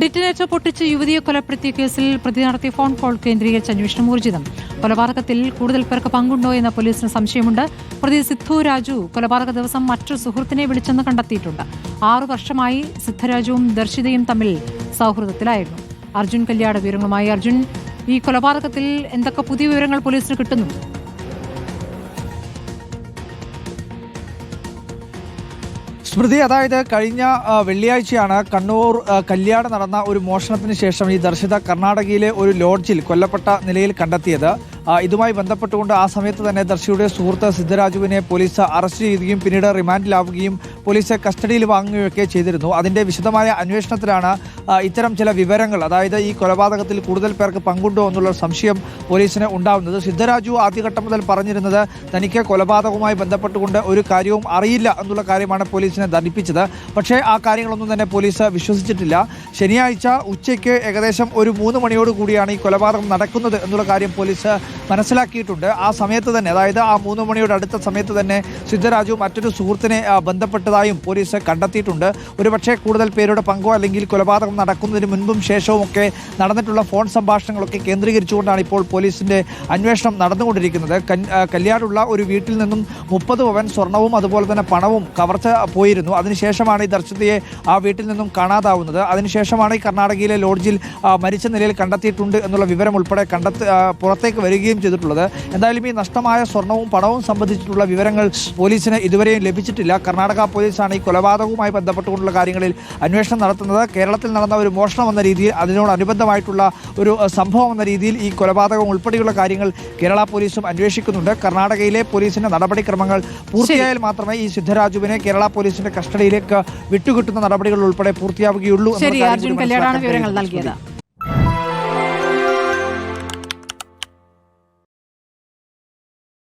Detonator പൊട്ടിച്ച് യുവതിയെ കൊലപ്പെടുത്തിയ കേസിൽ പ്രതി നടത്തിയ ഫോൺ കോൾ കേന്ദ്രീകരിച്ച അന്വേഷണം ഊർജിതം. കൊലപാതകത്തിൽ കൂടുതൽ പേർക്ക് പങ്കുണ്ടോ എന്ന പോലീസിന് സംശയമുണ്ട്. പ്രതി സിദ്ധു രാജു കൊലപാതക ദിവസം മറ്റൊരു സുഹൃത്തിനെ വിളിച്ചെന്ന് കണ്ടെത്തിയിട്ടുണ്ട്. ആറു വർഷമായി സിദ്ധരാജുവും ദർശിതയും തമ്മിൽ സൗഹൃദത്തിലായിരുന്നു. അർജുൻ കല്യാട് വിവരങ്ങളുമായി അർജുൻ ഈ കൊലപാതകത്തിൽ എന്തൊക്കെ പുതിയ വിവരങ്ങൾ പോലീസിന് കിട്ടുന്നു സ്മൃതി അതായത് കഴിഞ്ഞ വെള്ളിയാഴ്ചയാണ് കണ്ണൂർ കല്യാണം നടന്ന ഒരു മോഷണത്തിന് ശേഷം ഈ ദർശിത കർണാടകയിലെ ഒരു ലോഡ്ജിൽ കൊല്ലപ്പെട്ട നിലയിൽ കണ്ടെത്തിയത്. ഇതുമായി ബന്ധപ്പെട്ടുകൊണ്ട് ആ സമയത്ത് തന്നെ ദർശിയുടെ സുഹൃത്ത് സിദ്ധരാജുവിനെ പോലീസ് അറസ്റ്റ് ചെയ്യുകയും പിന്നീട് റിമാൻഡിലാവുകയും പോലീസ് കസ്റ്റഡിയിൽ വാങ്ങുകയൊക്കെ ചെയ്തിരുന്നു. അതിന്റെ വിശദമായ അന്വേഷണത്തിലാണ് ഇത്തരം ചില വിവരങ്ങൾ അതായത് ഈ കൊലപാതകത്തിൽ കൂടുതൽ പേർക്ക് പങ്കുണ്ടോ എന്നുള്ള സംശയം പോലീസിന് ഉണ്ടാവുന്നത്. സിദ്ധരാജു ആദ്യഘട്ടം മുതൽ പറഞ്ഞിരുന്നത് തനിക്ക് കൊലപാതകവുമായി ബന്ധപ്പെട്ടുകൊണ്ട് ഒരു കാര്യവും അറിയില്ല എന്നുള്ള കാര്യമാണ് പോലീസിനെ ധരിപ്പിച്ചത്. പക്ഷേ ആ കാര്യങ്ങളൊന്നും തന്നെ പോലീസ് വിശ്വസിച്ചിട്ടില്ല. ശനിയാഴ്ച ഉച്ചയ്ക്ക് ഏകദേശം ഒരു മൂന്ന് മണിയോട് കൂടിയാണ് ഈ കൊലപാതകം നടക്കുന്നത് എന്നുള്ള കാര്യം പോലീസ് മനസ്സിലാക്കിയിട്ടുണ്ട്. ആ സമയത്ത് തന്നെ അതായത് ആ മൂന്ന് മണിയുടെ അടുത്ത സമയത്ത് തന്നെ സിദ്ധരാജു മറ്റൊരു സുഹൃത്തിനെ ബന്ധപ്പെട്ടതായും പോലീസ് കണ്ടെത്തിയിട്ടുണ്ട്. ഒരുപക്ഷെ കൂടുതൽ പേരുടെ പങ്കോ അല്ലെങ്കിൽ കൊലപാതകം നടക്കുന്നതിന് മുൻപും ശേഷവും ഒക്കെ നടന്നിട്ടുള്ള ഫോൺ സംഭാഷണങ്ങളൊക്കെ കേന്ദ്രീകരിച്ചുകൊണ്ടാണ് ഇപ്പോൾ പോലീസിന്റെ അന്വേഷണം നടന്നുകൊണ്ടിരിക്കുന്നത്. കല്യാടുള്ള ഒരു വീട്ടിൽ നിന്നും മുപ്പത് പവൻ സ്വർണവും അതുപോലെ തന്നെ പണവും കവർച്ച പോയിരുന്നു. അതിനുശേഷമാണ് ഈ ദർശിതയെ ആ വീട്ടിൽ നിന്നും കാണാതാവുന്നത്. അതിനുശേഷമാണ് ഈ കർണാടകയിലെ ലോഡ്ജിൽ മരിച്ച നിലയിൽ കണ്ടെത്തിയിട്ടുണ്ട് എന്നുള്ള വിവരം ഉൾപ്പെടെ കണ്ടെത്തി പുറത്തേക്ക് വരികയും ചെയ്തിട്ടുള്ളത്. എന്തായാലും ഈ നഷ്ടമായ സ്വർണവും പണവും സംബന്ധിച്ചിട്ടുള്ള വിവരങ്ങൾ പോലീസിന് ഇതുവരെയും ലഭിച്ചിട്ടില്ല. കർണാടക പോലീസാണ് ഈ കൊലപാതകവുമായി ബന്ധപ്പെട്ടുകൊണ്ടുള്ള കാര്യങ്ങളിൽ അന്വേഷണം നടത്തുന്നത്. കേരളത്തിൽ നടന്ന ഒരു മോഷണം എന്ന രീതിയിൽ അതിനോടനുബന്ധമായിട്ടുള്ള ഒരു സംഭവം എന്ന രീതിയിൽ ഈ കൊലപാതകം ഉൾപ്പെടെയുള്ള കാര്യങ്ങൾ കേരള പോലീസും അന്വേഷിക്കുന്നുണ്ട്. കർണാടകയിലെ പോലീസിന്റെ നടപടിക്രമങ്ങൾ പൂർത്തിയായാൽ മാത്രമേ ഈ സിദ്ധരാജുവിനെ കേരള പോലീസിന്റെ കസ്റ്റഡിയിലേക്ക് വിട്ടുകിട്ടുന്ന നടപടികൾ ഉൾപ്പെടെ പൂർത്തിയാവുകയുള്ളൂ ശരി അർജുൻ കൂടി വിവരങ്ങൾ. നൽകിയത്.